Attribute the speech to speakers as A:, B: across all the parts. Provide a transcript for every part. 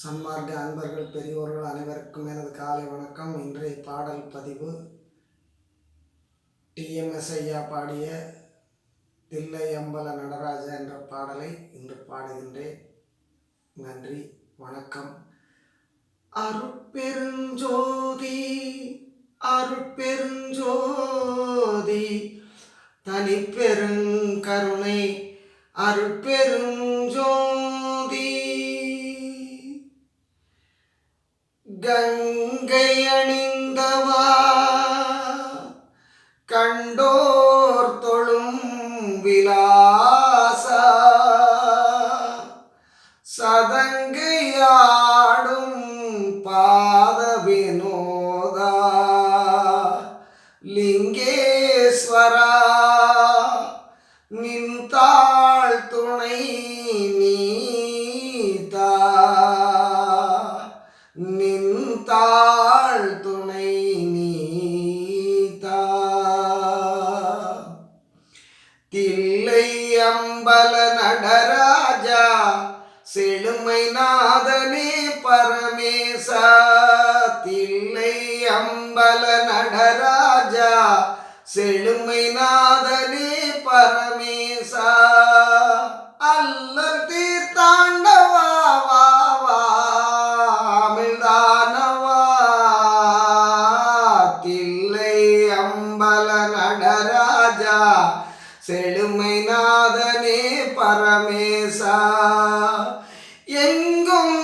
A: சன்மார்க்க அன்பர்கள் பெரியோர்கள் அனைவருக்கும் எனது காலை வணக்கம். இன்றைய பாடல் பதிவு டிஎம்எஸ் ஐயா பாடிய தில்லை அம்பல நடராஜா என்ற பாடலை இன்று பாடுகின்றேன். நன்றி வணக்கம். அருட்பெருஞ்சோதி அருட்பெருஞ்சோதி தனிப்பெருங்கருணை அருட்பெருஞ்சோதி கங்கை அணிந்தவா? கண்டோர் தொழும் விலாசா? சதங்கையாடும் பாத வினோதா லிங்க அம்பல நடராஜா செழுமை நாதனே பரமேசா தில்லை அம்பல நடராஜா செழுமை நாதனே பரமேசா. அல்லல் தீர்த்தாண்டவா வா அமிழ்தானவா தில்லை அம்பல நடரா செழுமை நாதனே பரமேசா. எங்கும்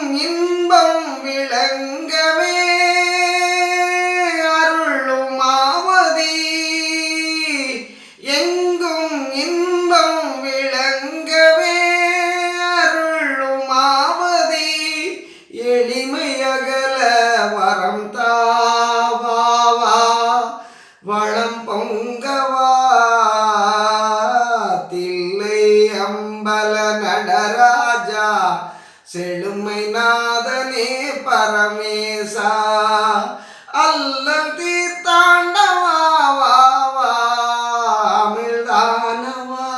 A: அம்பல நடராஜா செழுமை நாதனே பரமேசா. அல்லல் தீர்த்தாண்டவா அமிழ்தானவா.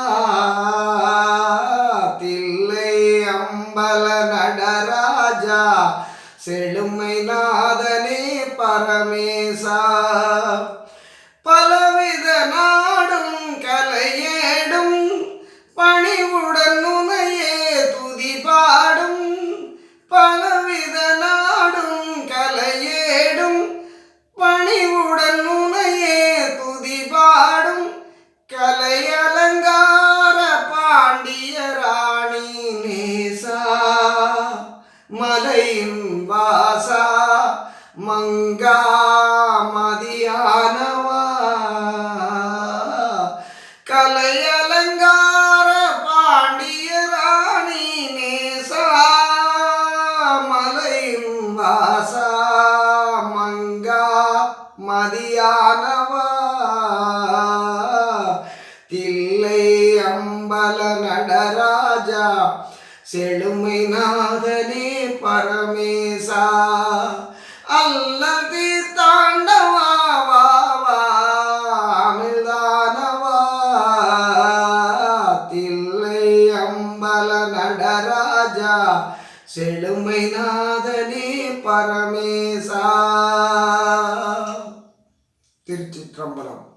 A: தில்லை அம்பல நடராஜா செழுமை நாதனே பரமேசா. மங்கா மதியானவா கலை பாண்டிய ராணி நேசா மலையும் வாசா மங்கா மதியானவா தில்லை அம்பல நடராஜா செழுமை நாதனே பரமேசா செழுமை நாதனே பரமேசா. திருச்சிற்றம்பலம்.